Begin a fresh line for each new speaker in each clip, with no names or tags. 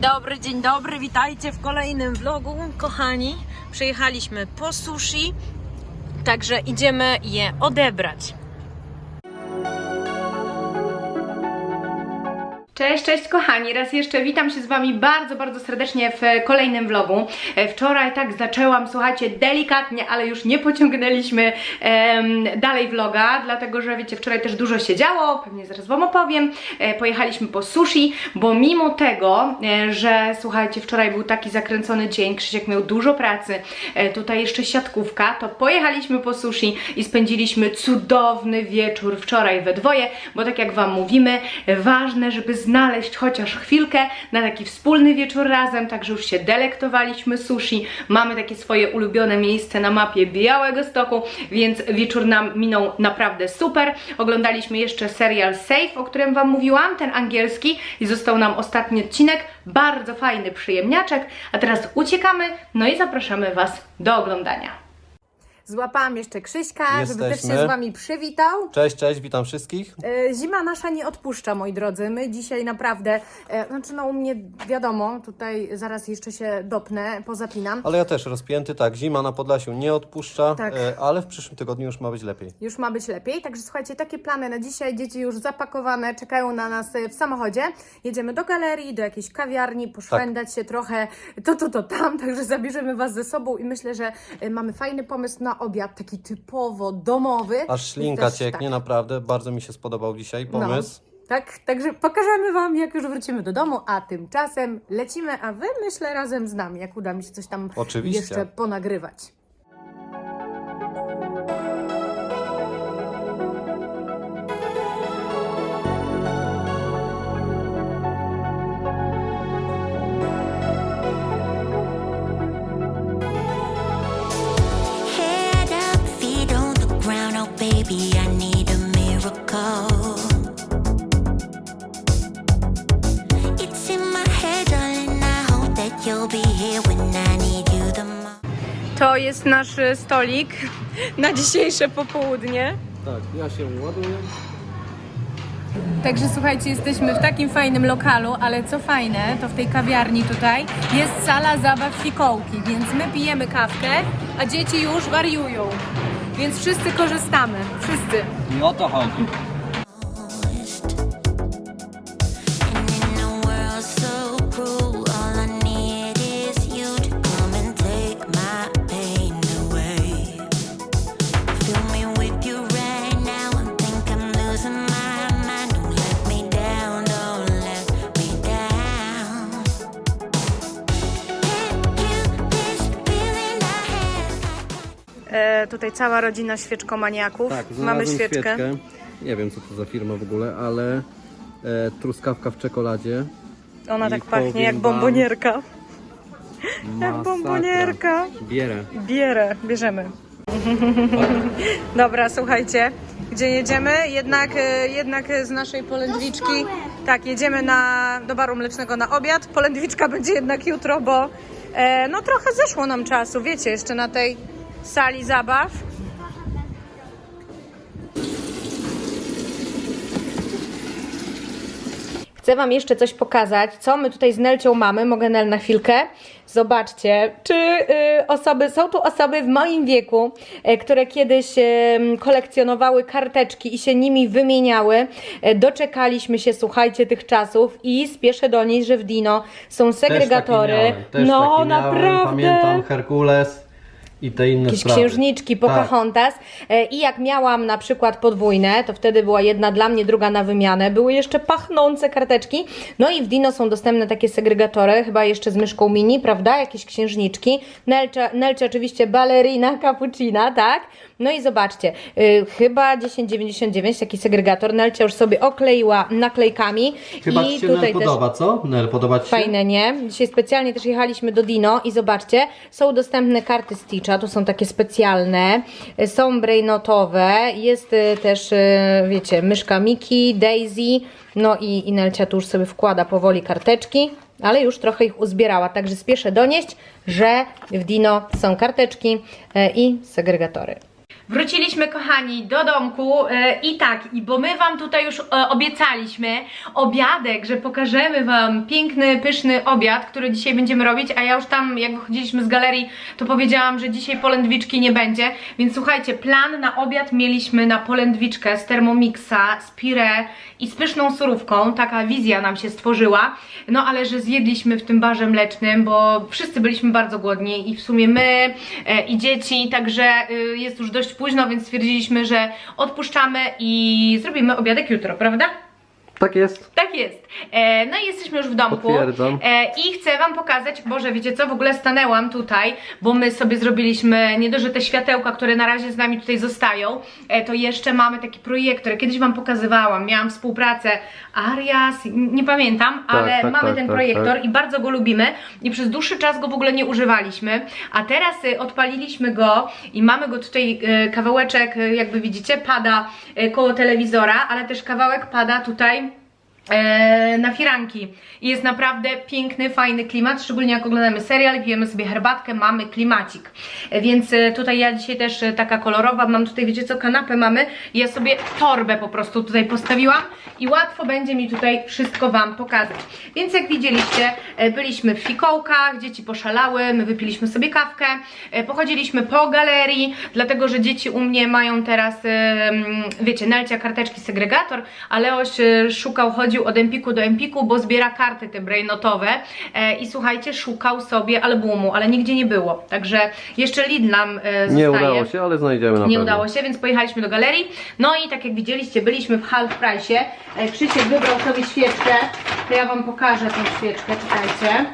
Dobry, dzień dobry, witajcie w kolejnym vlogu, kochani. Przyjechaliśmy po sushi, także idziemy je odebrać.
Cześć, cześć kochani, raz jeszcze witam się z Wami bardzo, bardzo serdecznie w kolejnym vlogu. E, Wczoraj tak zaczęłam, słuchajcie, delikatnie, ale już nie pociągnęliśmy em, dalej vloga, dlatego że wiecie, wczoraj też dużo się działo, pewnie zaraz Wam opowiem. E, pojechaliśmy po sushi, bo mimo tego, e, że słuchajcie, wczoraj był taki zakręcony dzień, Krzysiek miał dużo pracy, e, tutaj jeszcze siatkówka, to pojechaliśmy po sushi i spędziliśmy cudowny wieczór wczoraj we dwoje, bo tak jak Wam mówimy, ważne, żeby znaleźć chociaż chwilkę na taki wspólny wieczór razem, także już się delektowaliśmy sushi, mamy takie swoje ulubione miejsce na mapie Białego Stoku, więc wieczór nam minął naprawdę super. Oglądaliśmy jeszcze serial Safe, o którym Wam mówiłam, ten angielski i został nam ostatni odcinek, bardzo fajny przyjemniaczek, a teraz uciekamy, no i zapraszamy Was do oglądania.
Złapałam jeszcze Krzyśka, żeby też się
Jesteśmy.
z Wami przywitał.
Cześć, cześć, witam wszystkich.
E, Zima nasza nie odpuszcza, moi drodzy. My dzisiaj naprawdę, e, znaczy no u mnie wiadomo, tutaj zaraz jeszcze się dopnę, pozapinam.
Ale ja też rozpięty, tak, zima na Podlasiu nie odpuszcza,
Tak.
e, ale w przyszłym tygodniu już ma być lepiej.
Już ma być lepiej, także słuchajcie, takie plany na dzisiaj. Dzieci już zapakowane, czekają na nas w samochodzie. Jedziemy do galerii, do jakiejś kawiarni, poszwędać się trochę to, to, to tam, także zabierzemy Was ze sobą i myślę, że mamy fajny pomysł na obiad, taki typowo domowy.
Aż ślinka cieknie,
tak.
naprawdę, bardzo mi się spodobał dzisiaj pomysł.
Tak, także pokażemy Wam, jak już wrócimy do domu, a tymczasem lecimy, a Wy myślę razem z nami, jak uda mi się coś tam
Oczywiście.
jeszcze ponagrywać.
Baby, I need a miracle. It's in my head, darling. I hope that you'll be here when I need you the most.
To jest nasz e, stolik na dzisiejsze popołudnie.
Tak, ja się ładuję.
Także słuchajcie, jesteśmy w takim fajnym lokalu, ale co fajne, to w tej kawiarni tutaj jest sala zabaw fikołki, więc my pijemy kawkę, a dzieci już wariują. Więc wszyscy korzystamy, wszyscy.
I o to chodzi.
E, tutaj cała rodzina świeczkomaniaków.
Tak,
Mamy
znalazłem
świeczkę.
Nie wiem, co to za firma w ogóle, ale e, truskawka w czekoladzie.
Ona
I
tak pachnie
powiem
jak
wam-
bombonierka. Jak
Masakra.
bombonierka.
Bierę.
Bierę, bierzemy. Dobra, słuchajcie, gdzie jedziemy? Jednak, e, jednak z naszej polędwiczki. Tak, jedziemy na, do baru mlecznego na obiad. Polędwiczka będzie jednak jutro, bo e, no trochę zeszło nam czasu, wiecie, jeszcze na tej sali zabaw.
Chcę Wam jeszcze coś pokazać, co my tutaj z Nelcią mamy. Mogę Nel na chwilkę? Zobaczcie, czy y, osoby, są tu osoby w moim wieku, y, które kiedyś y, kolekcjonowały karteczki i się nimi wymieniały. Y, doczekaliśmy się, słuchajcie, tych czasów i spieszę donieść, że w Dino są segregatory. no, naprawdę.
Pamiętam Herkules i te inne
Jakieś
sprawy.
księżniczki,
Tak.
Pocahontas. E, I jak miałam na przykład podwójne, to wtedy była jedna dla mnie, druga na wymianę. Były jeszcze pachnące karteczki. No i w Dino są dostępne takie segregatory, chyba jeszcze z myszką mini, prawda? Jakieś księżniczki. Nelcia, Nelcia oczywiście balerina, cappuccina, tak? No i zobaczcie, y, chyba 10,99 taki segregator. Nelcia już sobie okleiła naklejkami.
Chyba
I
ci się
tutaj
Nel podoba, co? Nel, podoba ci się?
Fajne, nie? Dzisiaj specjalnie też jechaliśmy do Dino i zobaczcie, są dostępne karty Stitcha, tu są takie specjalne, y, są brainotowe, jest y, też, y, wiecie, myszka Miki, Daisy, no i, i Nelcia tu już sobie wkłada powoli karteczki, ale już trochę ich uzbierała, także spieszę donieść, że w Dino są karteczki i segregatory. Wróciliśmy, kochani, do domku e, i tak, i bo my Wam tutaj już e, obiecaliśmy obiadek, że pokażemy Wam piękny, pyszny obiad, który dzisiaj będziemy robić, a ja już tam, jak wychodziliśmy z galerii, to powiedziałam, że dzisiaj polędwiczki nie będzie, więc słuchajcie, plan na obiad mieliśmy na polędwiczkę z Thermomixa, z pire i z pyszną surówką, taka wizja nam się stworzyła, no ale że zjedliśmy w tym barze mlecznym, bo wszyscy byliśmy bardzo głodni i w sumie my e, i dzieci, także y, jest już dość późno, więc stwierdziliśmy, że odpuszczamy i zrobimy obiadek jutro, prawda?
Tak jest.
Tak jest. E, no i jesteśmy już w domku.
Potwierdzam.
E, I chcę Wam pokazać, Boże, wiecie co, w ogóle stanęłam tutaj, bo my sobie zrobiliśmy, nie dość, że te światełka, które na razie z nami tutaj zostają, e, to jeszcze mamy taki projektor, kiedyś Wam pokazywałam, miałam współpracę Arias, nie pamiętam,
Tak,
ale
tak,
mamy
tak,
ten
tak,
projektor
tak.
i bardzo go lubimy i przez dłuższy czas go w ogóle nie używaliśmy, a teraz y, odpaliliśmy go i mamy go tutaj, y, kawałeczek, y, jakby widzicie, pada koło telewizora, ale też kawałek pada tutaj na firanki. I jest naprawdę piękny, fajny klimat, szczególnie jak oglądamy serial, pijemy sobie herbatkę, mamy klimacik. E, Więc e, tutaj ja dzisiaj też e, taka kolorowa, mam tutaj, wiecie co, kanapę mamy ja sobie torbę po prostu tutaj postawiłam i łatwo będzie mi tutaj wszystko Wam pokazać. Więc jak widzieliście, e, byliśmy w fikołkach, dzieci poszalały, my wypiliśmy sobie kawkę, e, pochodziliśmy po galerii, dlatego, że dzieci u mnie mają teraz, e, wiecie, Nelcia karteczki segregator, a Leoś e, szukał, chodził od Empiku do Empiku, bo zbiera karty te brainotowe e, i słuchajcie, szukał sobie albumu, ale nigdzie nie było, także jeszcze Lidl nam e, zostaje.
Nie udało się, ale znajdziemy na
Nie
pewno.
udało się, więc pojechaliśmy do galerii. No i tak jak widzieliście, byliśmy w half price. E, Krzysiek wybrał sobie świeczkę. To ja wam pokażę tą świeczkę, czekajcie.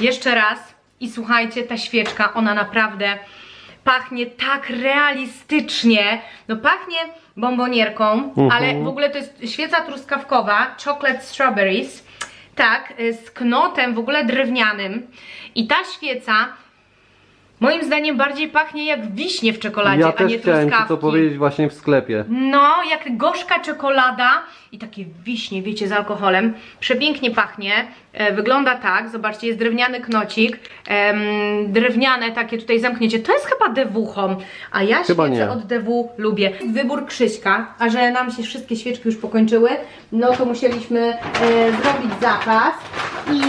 Jeszcze raz. I słuchajcie, ta świeczka, ona naprawdę pachnie tak realistycznie. No pachnie bombonierką, ale w ogóle to jest świeca truskawkowa, chocolate strawberries. Tak, y, z knotem w ogóle drewnianym. I ta świeca Moim zdaniem bardziej pachnie jak wiśnie w czekoladzie,
Ja
a
też
nie
chciałem Ci
truskawki.
to powiedzieć właśnie w sklepie.
No, jak gorzka czekolada i takie wiśnie, wiecie, z alkoholem. Przepięknie pachnie. E, wygląda tak, zobaczcie, jest drewniany knocik. Em, drewniane takie tutaj zamknięcie. To jest chyba dewuchą, a ja
Chyba
świecę
nie.
od dewu lubię. Wybór Krzyśka, a że nam się wszystkie świeczki już pokończyły, no to musieliśmy e, zrobić zapas i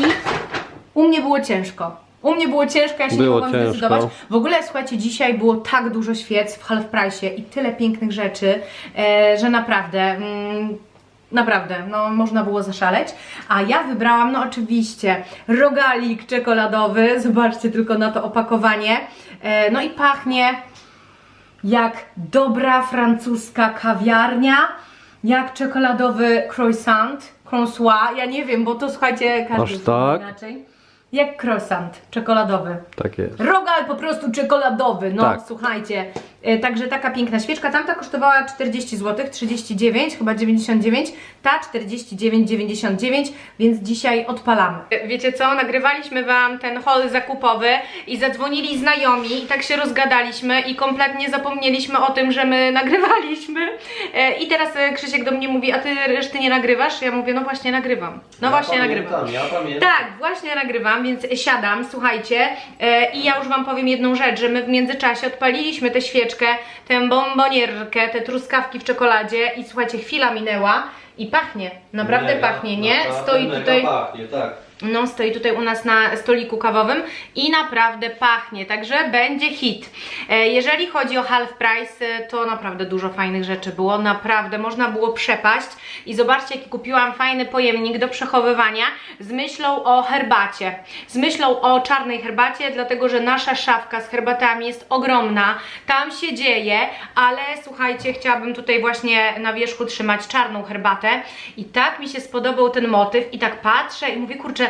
u mnie było ciężko. U mnie było ciężko, ja się
Było
nie mogłam
ciężko.
zdecydować. W ogóle słuchajcie, dzisiaj było tak dużo świec w half price i tyle pięknych rzeczy, e, że naprawdę. Mm, Naprawdę, no można było zaszaleć. A ja wybrałam, no oczywiście, rogalik czekoladowy. Zobaczcie tylko na to opakowanie. E, no i pachnie jak dobra francuska kawiarnia, jak czekoladowy croissant, croissant. Ja nie wiem, bo to słuchajcie, każdy
Aż tak?
inaczej. Jak croissant czekoladowy.
Tak jest.
Rogal po prostu czekoladowy, no
Tak.
słuchajcie. E, Także taka piękna świeczka. Tamta kosztowała 40 zł, 39, chyba 99, ta 49,99, więc dzisiaj odpalamy. E, Wiecie co, nagrywaliśmy Wam ten haul zakupowy i zadzwonili znajomi i tak się rozgadaliśmy i kompletnie zapomnieliśmy o tym, że my nagrywaliśmy. E, I teraz Krzysiek do mnie mówi, a Ty reszty nie nagrywasz? Ja mówię, no właśnie nagrywam. No właśnie nagrywam.
Ja pamiętam.
Tak, właśnie nagrywam, więc siadam, słuchajcie, i ja już Wam powiem jedną rzecz, że my w międzyczasie odpaliliśmy tę świeczkę, tę bombonierkę, te truskawki w czekoladzie i słuchajcie, chwila minęła i pachnie, naprawdę pachnie, nie? Stoi tutaj...
Pachnie, tak.
No, stoi tutaj u nas na stoliku kawowym i naprawdę pachnie, także będzie hit. E, Jeżeli chodzi o half price, e, to naprawdę dużo fajnych rzeczy było, naprawdę można było przepaść i zobaczcie jaki kupiłam fajny pojemnik do przechowywania z myślą o herbacie, z myślą o czarnej herbacie, dlatego że nasza szafka z herbatami jest ogromna, tam się dzieje, ale słuchajcie, chciałabym tutaj właśnie na wierzchu trzymać czarną herbatę i tak mi się spodobał ten motyw i tak patrzę i mówię, kurczę,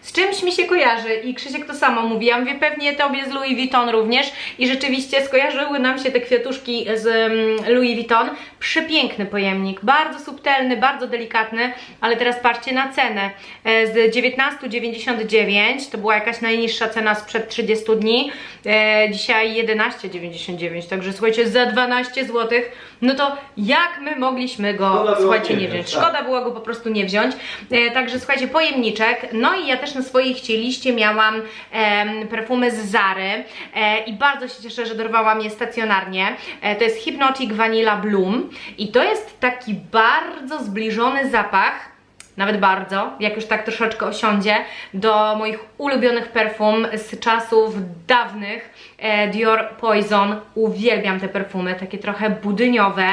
z czymś mi się kojarzy i Krzysiek to samo mówi, ja mówię, pewnie tobie z Louis Vuitton również. I rzeczywiście skojarzyły nam się te kwiatuszki z mm, Louis Vuitton, przepiękny pojemnik, bardzo subtelny, bardzo delikatny, ale teraz patrzcie na cenę, E, z 19,99 to była jakaś najniższa cena sprzed 30 dni, e, dzisiaj 11,99, także słuchajcie, za 12 zł, no to jak my mogliśmy go,
Szkoda było
słuchajcie,
nie wziąć, tak.
szkoda byłoby po prostu nie wziąć, e, także słuchajcie, pojemniczek, no i ja też też na swojej chcieliście miałam em, perfumy z Zary e, i bardzo się cieszę, że dorwałam je stacjonarnie. E, to jest Hypnotic Vanilla Bloom i to jest taki bardzo zbliżony zapach nawet bardzo, jak już tak troszeczkę osiądzie, do moich ulubionych perfum z czasów dawnych e, Dior Poison. Uwielbiam te perfumy, takie trochę budyniowe,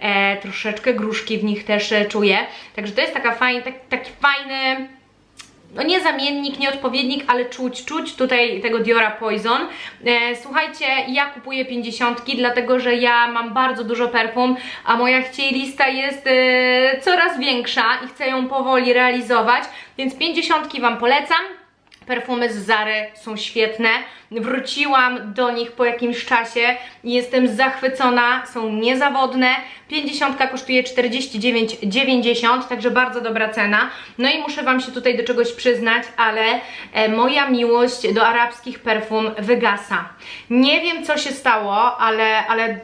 e, troszeczkę gruszki w nich też e, czuję. Także to jest taka fajn, tak, taki fajny no nie zamiennik, nie odpowiednik, ale czuć, czuć tutaj tego Diora Poison. E, słuchajcie, ja kupuję 50, dlatego że ja mam bardzo dużo perfum, a moja chciej lista jest e, coraz większa i chcę ją powoli realizować, więc 50 Wam polecam. Perfumy z Zary są świetne. Wróciłam do nich po jakimś czasie i jestem zachwycona, są niezawodne. 50 kosztuje 49,90, także bardzo dobra cena. No i muszę Wam się tutaj do czegoś przyznać, ale e, moja miłość do arabskich perfum wygasa. Nie wiem co się stało, ale, ale,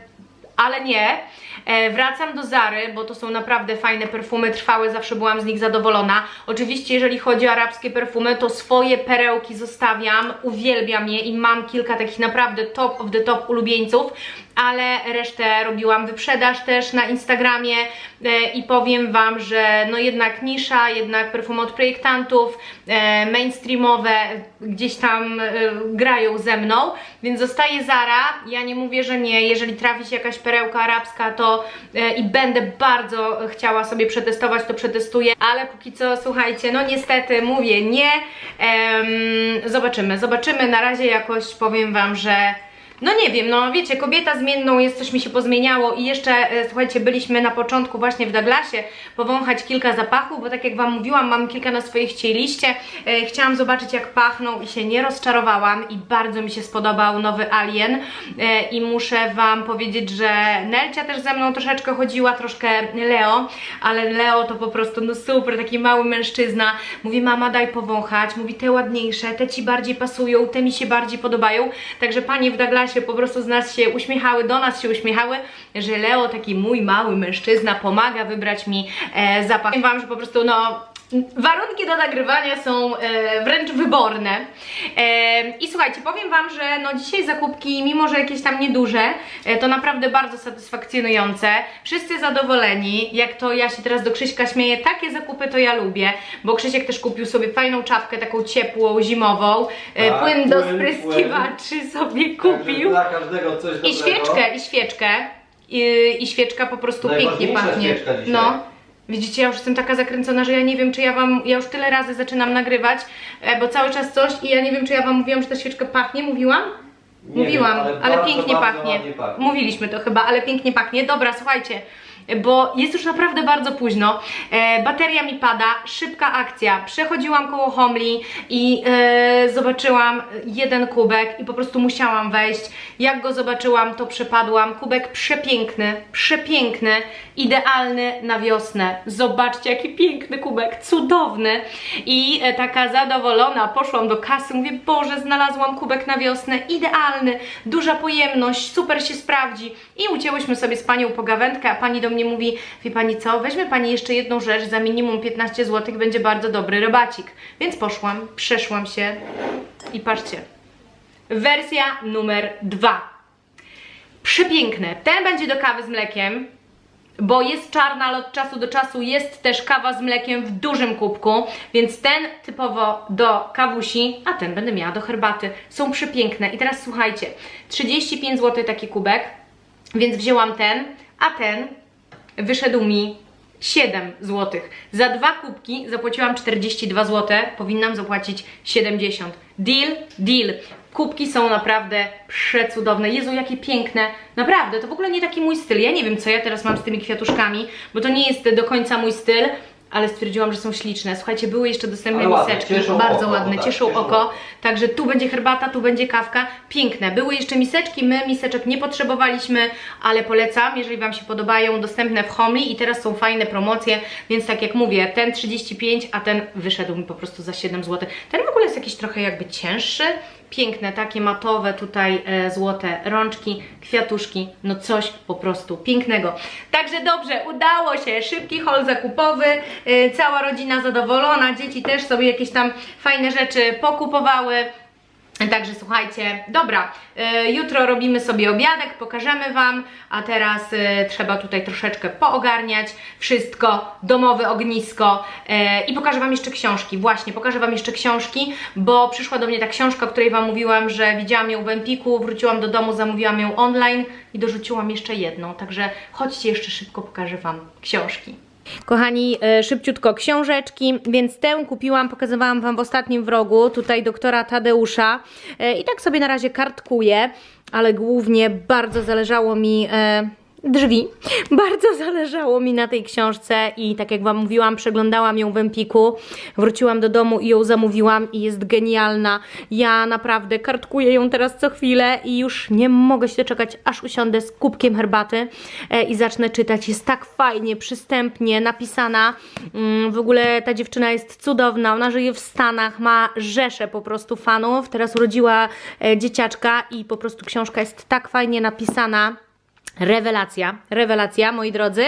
ale nie. E, wracam do Zary, bo to są naprawdę fajne perfumy, trwałe, zawsze byłam z nich zadowolona. Oczywiście, jeżeli chodzi o arabskie perfumy, to swoje perełki zostawiam, uwielbiam je i mam kilka takich naprawdę top of the top ulubieńców, ale resztę robiłam wyprzedaż też na Instagramie e, i powiem Wam, że no jednak nisza, jednak perfumy od projektantów, e, mainstreamowe gdzieś tam e, grają ze mną, więc zostaje Zara. Ja nie mówię, że nie, jeżeli trafi się jakaś perełka arabska, to i będę bardzo chciała sobie przetestować, to przetestuję, ale póki co, słuchajcie, no niestety mówię nie. Zobaczymy, zobaczymy. Na razie jakoś powiem Wam, że no nie wiem, no wiecie, kobieta zmienną jest, coś mi się pozmieniało i jeszcze, e, słuchajcie, byliśmy na początku właśnie w Douglasie powąchać kilka zapachów, bo tak jak Wam mówiłam, mam kilka na swojej chcieliście. E, chciałam zobaczyć jak pachną i się nie rozczarowałam i bardzo mi się spodobał nowy Alien e, i muszę Wam powiedzieć, że Nelcia też ze mną troszeczkę chodziła, troszkę Leo, ale Leo to po prostu no super, taki mały mężczyzna. Mówi mama daj powąchać, mówi te ładniejsze, te Ci bardziej pasują, te mi się bardziej podobają, także panie w Douglasie po prostu z nas się uśmiechały, do nas się uśmiechały, że Leo, taki mój mały mężczyzna, pomaga wybrać mi e, zapach. Powiem Wam, że po prostu no Warunki do nagrywania są e, wręcz wyborne. E, I słuchajcie, powiem Wam, że no dzisiaj zakupki, mimo że jakieś tam nieduże, e, to naprawdę bardzo satysfakcjonujące. Wszyscy zadowoleni. Jak to ja się teraz do Krzyśka śmieję, takie zakupy to ja lubię, bo Krzysiek też kupił sobie fajną czapkę, taką ciepłą, zimową. E,
Tak,
płyn do
płyn,
spryskiwaczy sobie kupił.
Dla każdego coś
I świeczkę, i świeczkę. I, I świeczka po prostu pięknie
Najważniejsza
pachnie.
świeczka dzisiaj.
No. Widzicie, ja już jestem taka zakręcona, że ja nie wiem, czy ja wam, ja już tyle razy zaczynam nagrywać, e, bo cały czas coś i ja nie wiem, czy ja wam mówiłam, że ta świeczka pachnie, mówiłam?
Nie
mówiłam,
wiem,
ale,
ale bardzo,
pięknie
bardzo
pachnie.
pachnie.
Mówiliśmy to chyba, ale pięknie pachnie. Dobra, słuchajcie, bo jest już naprawdę bardzo późno. E, bateria mi pada, szybka akcja. Przechodziłam koło Homli i e, zobaczyłam jeden kubek i po prostu musiałam wejść. Jak go zobaczyłam, to przepadłam. Kubek przepiękny, przepiękny, idealny na wiosnę. Zobaczcie, jaki piękny kubek, cudowny. I e, taka zadowolona poszłam do kasy, mówię, Boże, znalazłam kubek na wiosnę, idealny, duża pojemność, super się sprawdzi. I ucięłyśmy sobie z panią pogawędkę, a pani do mnie mówi, wie pani co, weźmie pani jeszcze jedną rzecz, za minimum 15 zł będzie bardzo dobry robacik. Więc poszłam, przeszłam się i patrzcie, wersja numer dwa. Przepiękne. Ten będzie do kawy z mlekiem, bo jest czarna, ale od czasu do czasu jest też kawa z mlekiem w dużym kubku, więc ten typowo do kawusi, a ten będę miała do herbaty. Są przepiękne. I teraz słuchajcie, 35 zł taki kubek, więc wzięłam ten, a ten wyszedł mi 7 zł. Za dwa kubki zapłaciłam 42 zł, powinnam zapłacić 70. Deal, deal. Kubki są naprawdę przecudowne. Jezu, jakie piękne. Naprawdę, to w ogóle nie taki mój styl. Ja nie wiem, co ja teraz mam z tymi kwiatuszkami, bo to nie jest do końca mój styl, ale stwierdziłam, że są śliczne. Słuchajcie, były jeszcze dostępne
Ale ładne,
miseczki,
cieszą
bardzo
oko,
ładne,
tak,
cieszą
cieszą
oko.
oko.
Także tu będzie herbata, tu będzie kawka. Piękne. Były jeszcze miseczki, my miseczek nie potrzebowaliśmy, ale polecam, jeżeli Wam się podobają, dostępne w Homli i teraz są fajne promocje, więc tak jak mówię, ten 35, a ten wyszedł mi po prostu za 7 zł. Ten w ogóle jest jakiś trochę jakby cięższy. Piękne, takie matowe tutaj e, złote rączki, kwiatuszki, no coś po prostu pięknego. Także dobrze, udało się, szybki haul zakupowy.
E, cała rodzina zadowolona, dzieci też sobie jakieś tam fajne rzeczy pokupowały. Także słuchajcie, dobra, e, jutro robimy sobie obiadek, pokażemy Wam, a teraz e, trzeba tutaj troszeczkę poogarniać wszystko, domowe ognisko i pokażę Wam jeszcze książki, właśnie, pokażę Wam jeszcze książki, bo przyszła do mnie ta książka, o której Wam mówiłam, że widziałam ją w Empiku, wróciłam do domu, zamówiłam ją online i dorzuciłam jeszcze jedną, także chodźcie jeszcze szybko, pokażę Wam książki.
Kochani, e, szybciutko książeczki, więc tę kupiłam, pokazywałam Wam w ostatnim wrogu, tutaj doktora Tadeusza. E, i tak sobie na razie kartkuję, ale głównie bardzo zależało mi... Drzwi. Bardzo zależało mi na tej książce i tak jak Wam mówiłam, przeglądałam ją w Empiku, wróciłam do domu i ją zamówiłam i jest genialna. Ja naprawdę kartkuję ją teraz co chwilę i już nie mogę się doczekać, aż usiądę z kubkiem herbaty e, i zacznę czytać. Jest tak fajnie, przystępnie napisana. Mm, W ogóle ta dziewczyna jest cudowna, ona żyje w Stanach, ma rzeszę po prostu fanów. Teraz urodziła e, dzieciaczka i po prostu książka jest tak fajnie napisana. Rewelacja, rewelacja, moi drodzy.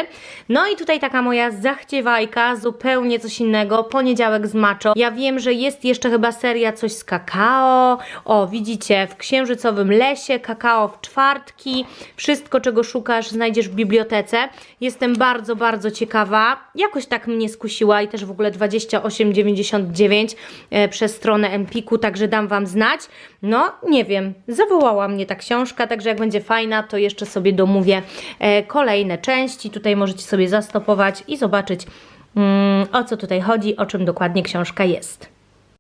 No i tutaj taka moja zachciewajka, zupełnie coś innego, poniedziałek z macho. Ja wiem, że jest jeszcze chyba seria coś z kakao. O, widzicie, w księżycowym lesie, kakao w czwartki. Wszystko, czego szukasz, znajdziesz w bibliotece. Jestem bardzo, bardzo ciekawa. Jakoś tak mnie skusiła i też w ogóle 28,99 e, przez stronę Empiku, także dam Wam znać. No, nie wiem, zawołała mnie ta książka, także jak będzie fajna, to jeszcze sobie domówię e, kolejne części. Tutaj możecie sobie zastopować i zobaczyć, mm, o co tutaj chodzi, o czym dokładnie książka jest.